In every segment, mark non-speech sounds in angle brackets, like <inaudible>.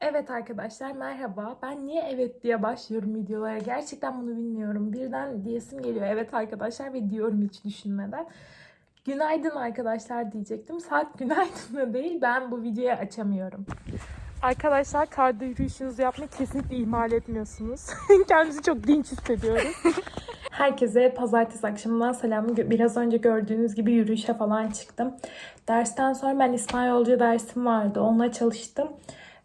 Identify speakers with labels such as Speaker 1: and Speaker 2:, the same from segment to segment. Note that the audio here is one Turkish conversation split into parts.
Speaker 1: Evet arkadaşlar merhaba. Ben niye evet diye başlıyorum videolara? Gerçekten bunu bilmiyorum. Birden diyesim geliyor evet arkadaşlar ve diyorum hiç düşünmeden. Günaydın arkadaşlar diyecektim. Saat <laughs> günaydın da değil. Ben bu videoyu açamıyorum. Arkadaşlar karda yürüyüşünüzü yapmayı kesinlikle ihmal etmiyorsunuz. <laughs> Kendimizi çok dinç hissediyoruz. <laughs> Herkese pazartesi akşamından selam. Biraz önce gördüğünüz gibi yürüyüşe falan çıktım. Dersten sonra ben İspanyolca dersim vardı. Onunla çalıştım.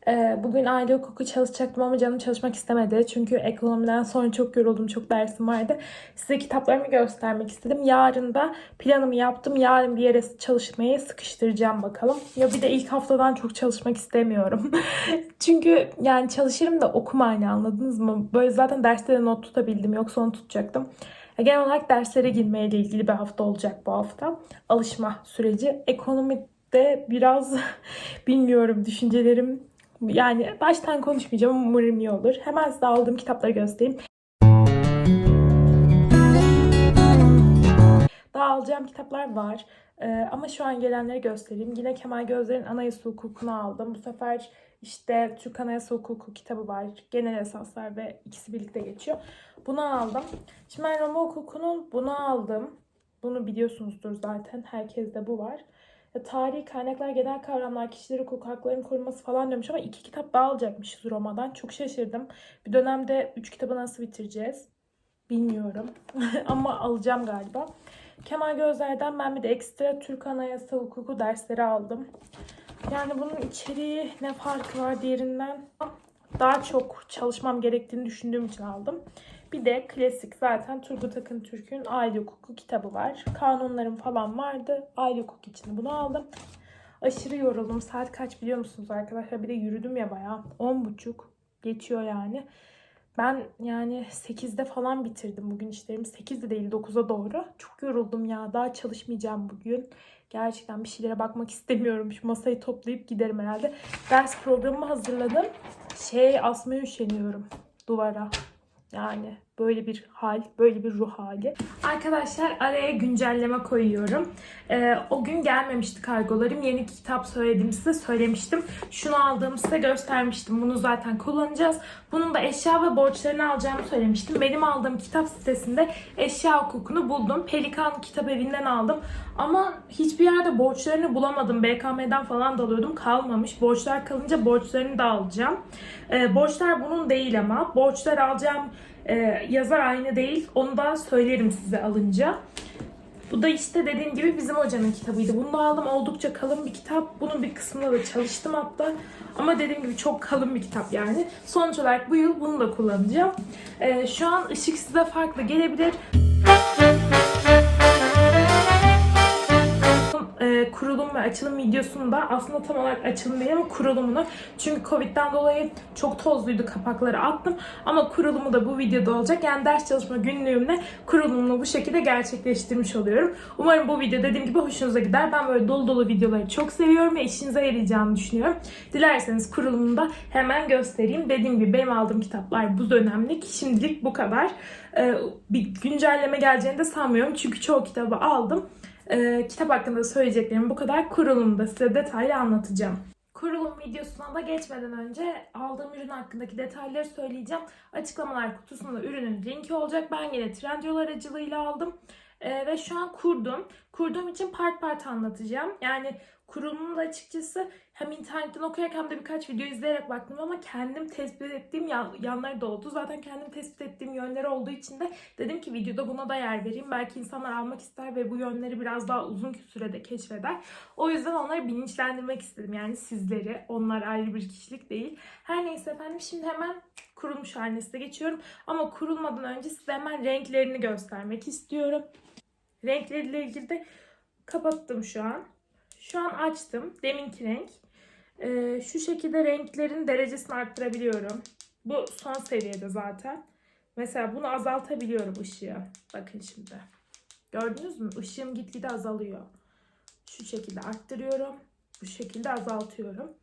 Speaker 1: Ee, Bugün aile hukuku çalışacaktım ama canım çalışmak istemedi. Çünkü ekonomiden sonra çok yoruldum. Çok dersim vardı. Size kitaplarımı göstermek istedim. Yarın da planımı yaptım. Yarın bir yere çalışmayı sıkıştıracağım bakalım. Ya bir de ilk haftadan çok çalışmak istemiyorum. <laughs> Çünkü yani çalışırım da okumayla anladınız mı? Böyle zaten derste de not tutabildim. Yoksa onu tutacaktım. Genel olarak derslere girmeyle ilgili bir hafta olacak bu hafta. Alışma süreci. Ekonomide biraz <laughs> bilmiyorum düşüncelerim yani baştan konuşmayacağım umarım iyi olur. Hemen size aldığım kitapları göstereyim. Daha alacağım kitaplar var. Ee, ama şu an gelenleri göstereyim. Yine Kemal Gözler'in Anayasa Hukuku'nu aldım. Bu sefer işte Türk Anayasa Hukuku kitabı var. Genel esaslar ve ikisi birlikte geçiyor. Bunu aldım. Şimdi ben Roma Hukuku'nun bunu aldım. Bunu biliyorsunuzdur zaten. Herkeste bu var. Tarihi kaynaklar, genel kavramlar, kişiler hukuk haklarının korunması falan demiş ama iki kitap daha alacakmışız Roma'dan. Çok şaşırdım. Bir dönemde üç kitabı nasıl bitireceğiz? Bilmiyorum. <laughs> ama alacağım galiba. Kemal Gözler'den ben bir de ekstra Türk Anayasa Hukuku dersleri aldım. Yani bunun içeriği ne farkı var diğerinden? Daha çok çalışmam gerektiğini düşündüğüm için aldım. Bir de klasik zaten Turgut Akın Türk'ün aile hukuku kitabı var. Kanunlarım falan vardı. Aile hukuku için bunu aldım. Aşırı yoruldum. Saat kaç biliyor musunuz arkadaşlar? Bir de yürüdüm ya bayağı. 10.30 geçiyor yani. Ben yani 8'de falan bitirdim bugün işlerimi. 8'de değil 9'a doğru. Çok yoruldum ya. Daha çalışmayacağım bugün. Gerçekten bir şeylere bakmak istemiyorum. Şu masayı toplayıp giderim herhalde. Ders programımı hazırladım. Şey asmaya üşeniyorum duvara. Yani böyle bir hal, böyle bir ruh hali. Arkadaşlar araya güncelleme koyuyorum. Ee, o gün gelmemişti kargolarım. Yeni kitap söyledim size söylemiştim. Şunu aldığımı size göstermiştim. Bunu zaten kullanacağız. Bunun da eşya ve borçlarını alacağımı söylemiştim. Benim aldığım kitap sitesinde eşya hukukunu buldum. Pelikan kitap evinden aldım. Ama hiçbir yerde borçlarını bulamadım. BKM'den falan da alıyordum. Kalmamış. Borçlar kalınca borçlarını da alacağım. Ee, borçlar bunun değil ama. Borçlar alacağım ee, yazar aynı değil. Onu da söylerim size alınca. Bu da işte dediğim gibi bizim hocanın kitabıydı. Bunu da aldım. Oldukça kalın bir kitap. Bunun bir kısmında da çalıştım hatta. Ama dediğim gibi çok kalın bir kitap yani. Sonuç olarak bu yıl bunu da kullanacağım. Ee, şu an ışık size farklı gelebilir. Kurulum ve açılım videosunu da aslında tam olarak açılım değil ama kurulumunu çünkü Covid'den dolayı çok tozluydu kapakları attım ama kurulumu da bu videoda olacak. Yani ders çalışma günlüğümle kurulumunu bu şekilde gerçekleştirmiş oluyorum. Umarım bu video dediğim gibi hoşunuza gider. Ben böyle dolu dolu videoları çok seviyorum ve işinize yarayacağını düşünüyorum. Dilerseniz kurulumunu da hemen göstereyim. Dediğim gibi benim aldığım kitaplar bu dönemlik. Şimdilik bu kadar. Ee, bir güncelleme geleceğini de sanmıyorum. Çünkü çoğu kitabı aldım. Ee, kitap hakkında söyleyeceklerim bu kadar. Kurulumda size detaylı anlatacağım. Kurulum videosuna da geçmeden önce aldığım ürün hakkındaki detayları söyleyeceğim. Açıklamalar kutusunda ürünün linki olacak. Ben yine Trendyol aracılığıyla aldım. Ee, ve şu an kurdum. Kurduğum için part part anlatacağım. Yani kurulumunu da açıkçası hem internetten okuyarak hem de birkaç video izleyerek baktım ama kendim tespit ettiğim yan- yanları da oldu. Zaten kendim tespit ettiğim yönleri olduğu için de dedim ki videoda buna da yer vereyim. Belki insanlar almak ister ve bu yönleri biraz daha uzun sürede keşfeder. O yüzden onları bilinçlendirmek istedim. Yani sizleri. Onlar ayrı bir kişilik değil. Her neyse efendim şimdi hemen kurulmuş haline size geçiyorum. Ama kurulmadan önce size hemen renklerini göstermek istiyorum. Renkleriyle ilgili de kapattım şu an. Şu an açtım. Deminki renk. Ee, şu şekilde renklerin derecesini arttırabiliyorum. Bu son seviyede zaten. Mesela bunu azaltabiliyorum ışığı. Bakın şimdi. Gördünüz mü? Işığım gitgide azalıyor. Şu şekilde arttırıyorum. Bu şekilde azaltıyorum.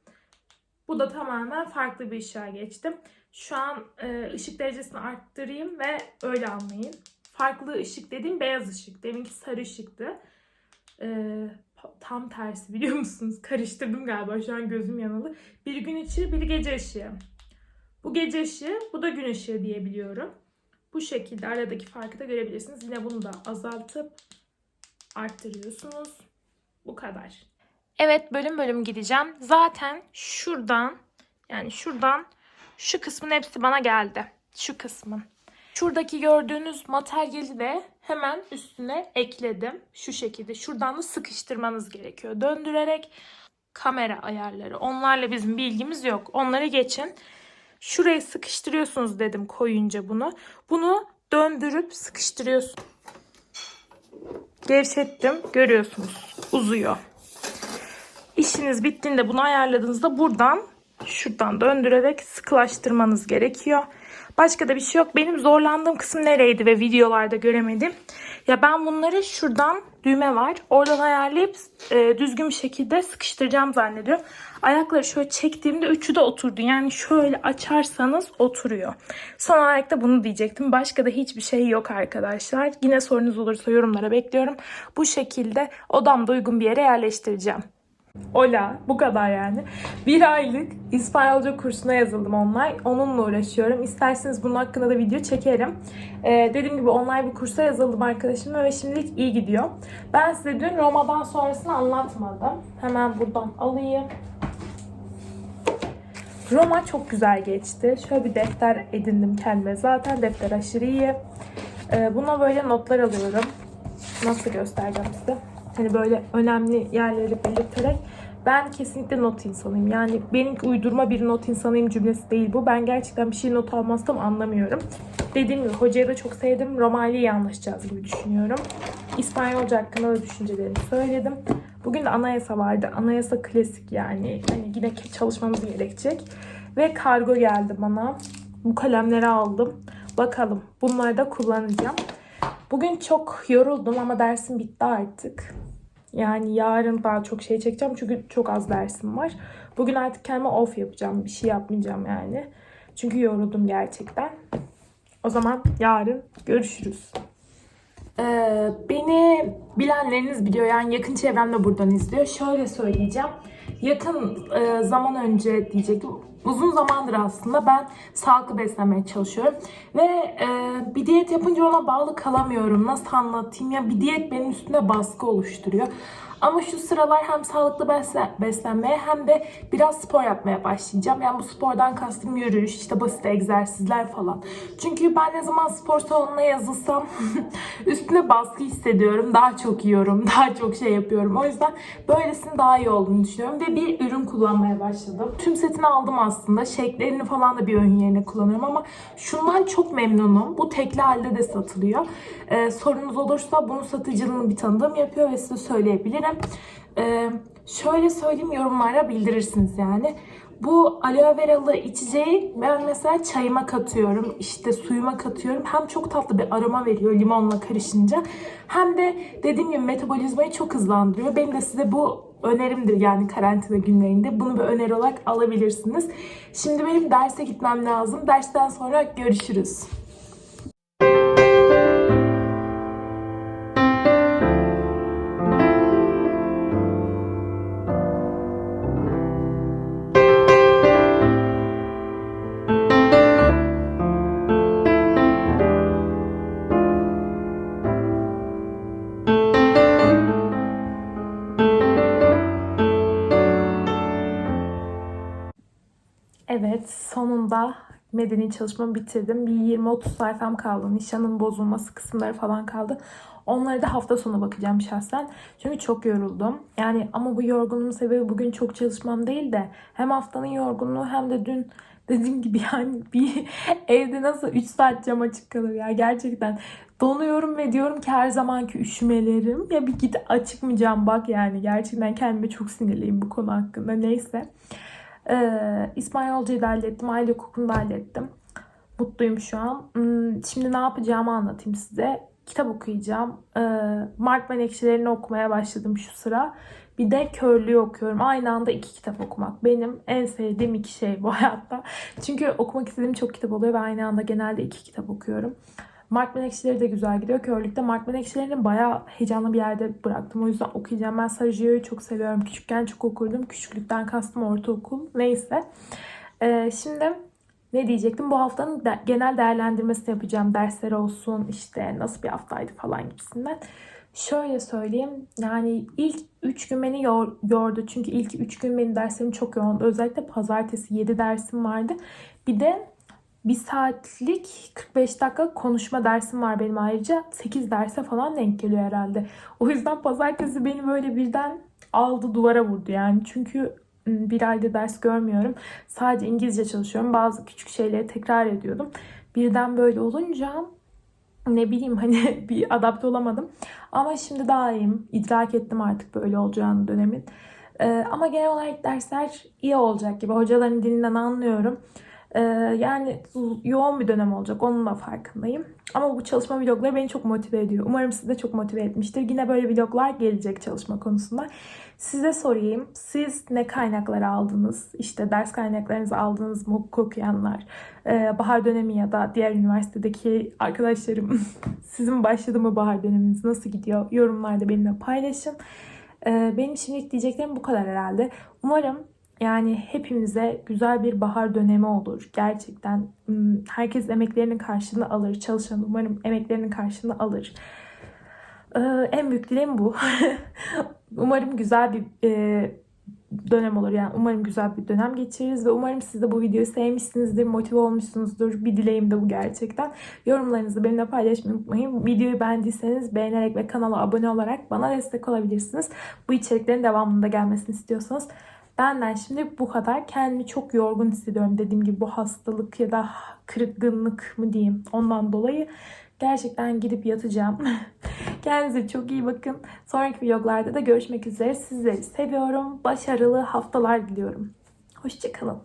Speaker 1: Bu da tamamen farklı bir ışığa geçtim. Şu an e, ışık derecesini arttırayım ve öyle anlayın. Farklı ışık dediğim beyaz ışık. Deminki sarı ışıktı. E, tam tersi biliyor musunuz? Karıştırdım galiba şu an gözüm yanalı. Bir gün ışığı, bir gece ışığı. Bu gece ışığı, bu da gün ışığı diyebiliyorum. Bu şekilde aradaki farkı da görebilirsiniz. Yine bunu da azaltıp arttırıyorsunuz. Bu kadar. Evet bölüm bölüm gideceğim. Zaten şuradan yani şuradan şu kısmın hepsi bana geldi. Şu kısmın. Şuradaki gördüğünüz materyali de hemen üstüne ekledim. Şu şekilde. Şuradan da sıkıştırmanız gerekiyor. Döndürerek kamera ayarları. Onlarla bizim bilgimiz yok. Onları geçin. Şurayı sıkıştırıyorsunuz dedim koyunca bunu. Bunu döndürüp sıkıştırıyorsunuz. Gevşettim. Görüyorsunuz. Uzuyor. İşiniz bittiğinde bunu ayarladığınızda buradan şuradan döndürerek sıkılaştırmanız gerekiyor. Başka da bir şey yok. Benim zorlandığım kısım nereydi ve videolarda göremedim. Ya ben bunları şuradan düğme var. Oradan ayarlayıp e, düzgün bir şekilde sıkıştıracağım zannediyorum. Ayakları şöyle çektiğimde üçü de oturdu. Yani şöyle açarsanız oturuyor. Son olarak da bunu diyecektim. Başka da hiçbir şey yok arkadaşlar. Yine sorunuz olursa yorumlara bekliyorum. Bu şekilde odamda uygun bir yere yerleştireceğim. Ola bu kadar yani. Bir aylık İspanyolca kursuna yazıldım online. Onunla uğraşıyorum. İsterseniz bunun hakkında da video çekerim. Ee, dediğim gibi online bir kursa yazıldım arkadaşımla ve şimdilik iyi gidiyor. Ben size dün Roma'dan sonrasını anlatmadım. Hemen buradan alayım. Roma çok güzel geçti. Şöyle bir defter edindim kendime. Zaten defter aşırı iyi. Ee, buna böyle notlar alıyorum. Nasıl göstereceğim size? Hani böyle önemli yerleri belirterek ben kesinlikle not insanıyım. Yani benim uydurma bir not insanıyım cümlesi değil bu. Ben gerçekten bir şey not almazsam anlamıyorum. Dediğim gibi hocayı da çok sevdim. Roma ile anlaşacağız gibi düşünüyorum. İspanyolca hakkında da düşüncelerimi söyledim. Bugün de anayasa vardı. Anayasa klasik yani. Hani yine çalışmamız gerekecek. Ve kargo geldi bana. Bu kalemleri aldım. Bakalım. Bunları da kullanacağım. Bugün çok yoruldum ama dersim bitti artık. Yani yarın daha çok şey çekeceğim çünkü çok az dersim var. Bugün artık kendime off yapacağım. Bir şey yapmayacağım yani. Çünkü yoruldum gerçekten. O zaman yarın görüşürüz. Ee, beni bilenleriniz biliyor yani yakın çevremde buradan izliyor. Şöyle söyleyeceğim. Yakın e, zaman önce diyecektim. Uzun zamandır aslında ben sağlıklı beslenmeye çalışıyorum. Ve e, bir diyet yapınca ona bağlı kalamıyorum. Nasıl anlatayım ya bir diyet benim üstüne baskı oluşturuyor. Ama şu sıralar hem sağlıklı beslen beslenmeye hem de biraz spor yapmaya başlayacağım. Yani bu spordan kastım yürüyüş, işte basit egzersizler falan. Çünkü ben ne zaman spor salonuna yazılsam <laughs> üstüne baskı hissediyorum. Daha çok yiyorum, <laughs> daha çok şey yapıyorum. O yüzden böylesinin daha iyi olduğunu düşünüyorum. Ve bir ürün kullanmaya başladım. Tüm setini aldım aslında. Shake'lerini falan da bir ön yerine kullanıyorum ama şundan çok memnunum. Bu tekli halde de satılıyor. Ee, sorunuz olursa bunu satıcılığını bir tanıdığım yapıyor ve size söyleyebilirim. Ee, şöyle söyleyeyim yorumlara bildirirsiniz yani. Bu aloe veralı içeceği ben mesela çayıma katıyorum, işte suyuma katıyorum. Hem çok tatlı bir aroma veriyor limonla karışınca. Hem de dediğim gibi metabolizmayı çok hızlandırıyor. Benim de size bu önerimdir yani karantina günlerinde. Bunu bir öneri olarak alabilirsiniz. Şimdi benim derse gitmem lazım. Dersten sonra görüşürüz. Sonunda medeni çalışmamı bitirdim. Bir 20-30 sayfam kaldı. Nişanın bozulması kısımları falan kaldı. Onları da hafta sonu bakacağım şahsen. Çünkü çok yoruldum. Yani ama bu yorgunluğun sebebi bugün çok çalışmam değil de hem haftanın yorgunluğu hem de dün dediğim gibi <laughs> yani bir evde nasıl 3 saat cam açık kalır ya gerçekten. Donuyorum ve diyorum ki her zamanki üşümelerim. Ya bir git açık mı cam bak yani. Gerçekten kendime çok sinirliyim bu konu hakkında. Neyse. Ee, İspanyolcayı da hallettim. Aile hukukunu da hallettim. Mutluyum şu an. Hmm, Şimdi ne yapacağımı anlatayım size. Kitap okuyacağım. Ee, Mark Menekşelerini okumaya başladım şu sıra. Bir de Körlüğü okuyorum. Aynı anda iki kitap okumak. Benim en sevdiğim iki şey bu <laughs> hayatta. Çünkü okumak istediğim çok kitap oluyor ve aynı anda genelde iki kitap okuyorum. Mart Menekşeleri de güzel gidiyor. Körlükte Mart Menekşelerini bayağı heyecanlı bir yerde bıraktım. O yüzden okuyacağım. Ben Sarıcı'yı çok seviyorum. Küçükken çok okurdum. Küçüklükten kastım ortaokul. Neyse. Ee, şimdi ne diyecektim? Bu haftanın de- genel değerlendirmesini yapacağım. Dersler olsun, işte nasıl bir haftaydı falan gibisinden. Şöyle söyleyeyim. Yani ilk 3 gün beni yor- yordu. Çünkü ilk 3 gün benim derslerim çok yoğundu. Özellikle pazartesi 7 dersim vardı. Bir de bir saatlik 45 dakika konuşma dersim var benim ayrıca. 8 derse falan denk geliyor herhalde. O yüzden pazartesi beni böyle birden aldı duvara vurdu yani. Çünkü bir ayda ders görmüyorum. Sadece İngilizce çalışıyorum. Bazı küçük şeyleri tekrar ediyordum. Birden böyle olunca ne bileyim <laughs> hani bir adapte olamadım. Ama şimdi daha iyiyim. İdrak ettim artık böyle olacağını dönemin. Ee, ama genel olarak dersler iyi olacak gibi. Hocaların dilinden anlıyorum. Ee, yani yoğun bir dönem olacak. Onun da farkındayım. Ama bu çalışma vlogları beni çok motive ediyor. Umarım sizi de çok motive etmiştir. Yine böyle vloglar gelecek çalışma konusunda. Size sorayım. Siz ne kaynakları aldınız? İşte ders kaynaklarınızı aldınız mı hukuk okuyanlar? Ee, bahar dönemi ya da diğer üniversitedeki arkadaşlarım <laughs> sizin başladı mı bahar döneminiz? Nasıl gidiyor? Yorumlarda benimle paylaşın. Ee, benim şimdilik diyeceklerim bu kadar herhalde. Umarım yani hepimize güzel bir bahar dönemi olur. Gerçekten herkes emeklerinin karşılığını alır. Çalışan umarım emeklerinin karşılığını alır. En büyük dileğim bu. <laughs> umarım güzel bir dönem olur. Yani umarım güzel bir dönem geçiririz ve umarım siz de bu videoyu sevmişsinizdir, motive olmuşsunuzdur. Bir dileğim de bu gerçekten. Yorumlarınızı benimle paylaşmayı unutmayın. Videoyu beğendiyseniz beğenerek ve kanala abone olarak bana destek olabilirsiniz. Bu içeriklerin devamında gelmesini istiyorsanız. Benden şimdi bu kadar. Kendimi çok yorgun hissediyorum. Dediğim gibi bu hastalık ya da kırgınlık mı diyeyim. Ondan dolayı gerçekten gidip yatacağım. <laughs> Kendinize çok iyi bakın. Sonraki vloglarda da görüşmek üzere. Sizleri seviyorum. Başarılı haftalar diliyorum. Hoşçakalın.